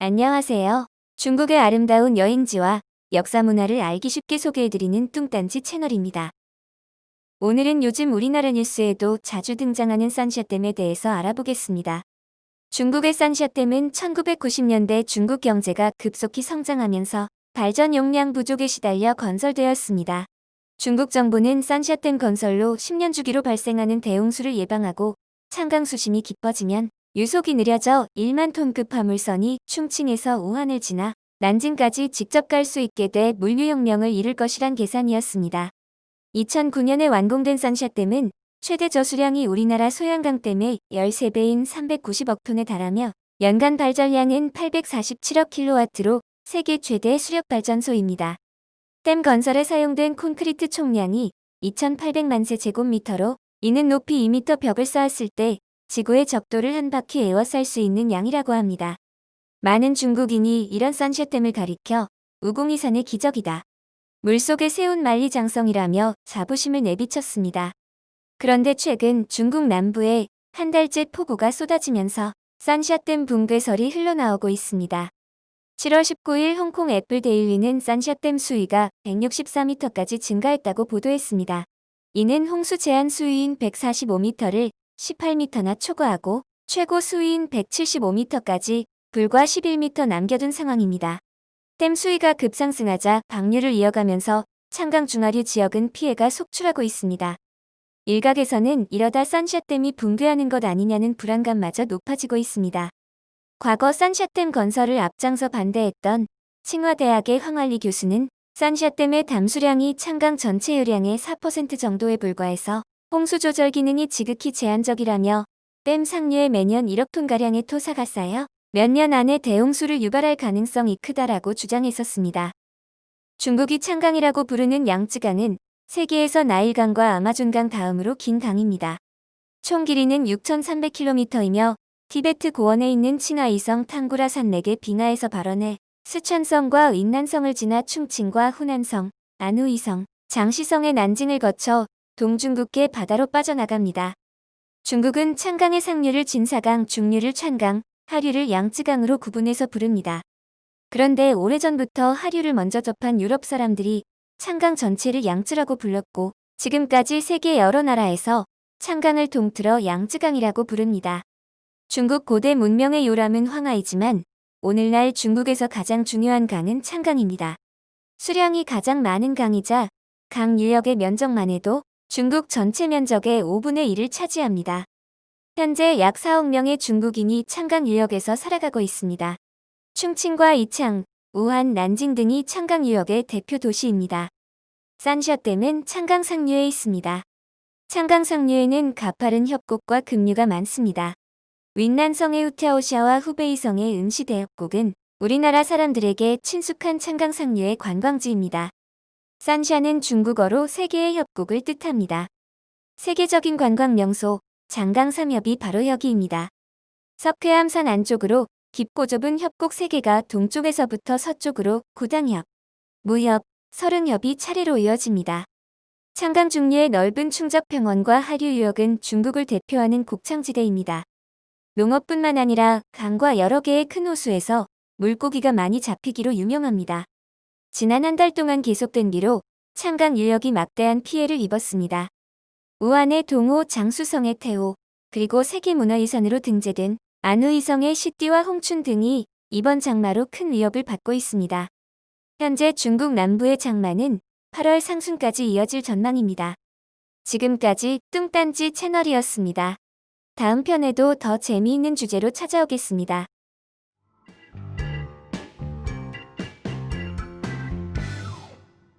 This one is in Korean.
안녕하세요. 중국의 아름다운 여행지와 역사 문화를 알기 쉽게 소개해드리는 뚱딴지 채널입니다. 오늘은 요즘 우리나라 뉴스에도 자주 등장하는 산샤댐에 대해서 알아보겠습니다. 중국의 산샤댐은 1990년대 중국 경제가 급속히 성장하면서 발전 용량 부족에 시달려 건설되었습니다. 중국 정부는 산샤댐 건설로 10년 주기로 발생하는 대홍수를 예방하고 창강 수심이 깊어지면 유속이 느려져 1만 톤급 화물선이 충칭에서 우한을 지나 난징까지 직접 갈 수 있게 돼 물류혁명을 이룰 것이란 계산이었습니다. 2009년에 완공된 산샤댐은 최대 저수량이 우리나라 소양강댐의 13배인 390억 톤에 달하며 연간 발전량은 847억 킬로와트로 세계 최대 수력발전소입니다. 댐 건설에 사용된 콘크리트 총량이 2,800만 세 제곱미터로 이는 높이 2미터 벽을 쌓았을 때 지구의 적도를 한 바퀴 에워쌀 수 있는 양이라고 합니다. 많은 중국인이 이런 산샤댐을 가리켜 우공이산의 기적이다. 물속에 세운 만리장성이라며 자부심을 내비쳤습니다. 그런데 최근 중국 남부에 한 달째 폭우가 쏟아지면서 산샤댐 붕괴설이 흘러나오고 있습니다. 7월 19일 홍콩 애플데일리는 산샤댐 수위가 164m까지 증가했다고 보도했습니다. 이는 홍수 제한 수위인 145m를 18m나 초과하고 최고 수위인 175m까지 불과 11m 남겨둔 상황입니다. 댐 수위가 급상승하자 방류를 이어가면서 창강 중하류 지역은 피해가 속출하고 있습니다. 일각에서는 이러다 산샤댐이 붕괴하는 것 아니냐는 불안감마저 높아지고 있습니다. 과거 산샤댐 건설을 앞장서 반대했던 칭화대학의 황활리 교수는 산샤댐의 담수량이 창강 전체 유량의 4% 정도에 불과해서 홍수 조절 기능이 지극히 제한적이라며 댐 상류에 매년 1억 톤가량의 토사가 쌓여 몇 년 안에 대홍수를 유발할 가능성이 크다라고 주장했었습니다. 중국이 창강이라고 부르는 양쯔강은 세계에서 나일강과 아마존강 다음으로 긴 강입니다. 총 길이는 6,300km이며 티베트 고원에 있는 칭하이성 탕구라 산맥의 빙하에서 발원해 스촨성과 인난성을 지나 충칭과 후난성, 안우이성, 장시성의 난징을 거쳐 동중국계 바다로 빠져나갑니다. 중국은 창강의 상류를 진사강, 중류를 찬강, 하류를 양쯔강으로 구분해서 부릅니다. 그런데 오래전부터 하류를 먼저 접한 유럽 사람들이 창강 전체를 양쯔라고 불렀고 지금까지 세계 여러 나라에서 창강을 통틀어 양쯔강이라고 부릅니다. 중국 고대 문명의 요람은 황하이지만 오늘날 중국에서 가장 중요한 강은 창강입니다. 수량이 가장 많은 강이자 강 유역의 면적만 해도 중국 전체 면적의 5분의 1을 차지합니다. 현재 약 4억 명의 중국인이 창강 유역에서 살아가고 있습니다. 충칭과 이창, 우한, 난징 등이 창강 유역의 대표 도시입니다. 산샤댐은 창강 상류에 있습니다. 창강 상류에는 가파른 협곡과 급류가 많습니다. 윈난성의 우타오샤와 후베이성의 은시대협곡은 우리나라 사람들에게 친숙한 창강 상류의 관광지입니다. 산샤는 중국어로 세계의 협곡을 뜻합니다. 세계적인 관광 명소 장강삼협이 바로 여기입니다. 석회암산 안쪽으로 깊고 좁은 협곡 3개가 동쪽에서부터 서쪽으로 구당협, 무협, 서릉협이 차례로 이어집니다. 창강 중류의 넓은 충적평원과 하류 유역은 중국을 대표하는 곡창지대입니다. 농업뿐만 아니라 강과 여러 개의 큰 호수에서 물고기가 많이 잡히기로 유명합니다. 지난 한 달 동안 계속된 비로 창강 유역이 막대한 피해를 입었습니다. 우한의 동호 장수성의 태호, 그리고 세계문화유산으로 등재된 안우이성의 시띠와 홍춘 등이 이번 장마로 큰 위협을 받고 있습니다. 현재 중국 남부의 장마는 8월 상순까지 이어질 전망입니다. 지금까지 뚱딴지 채널이었습니다. 다음 편에도 더 재미있는 주제로 찾아오겠습니다.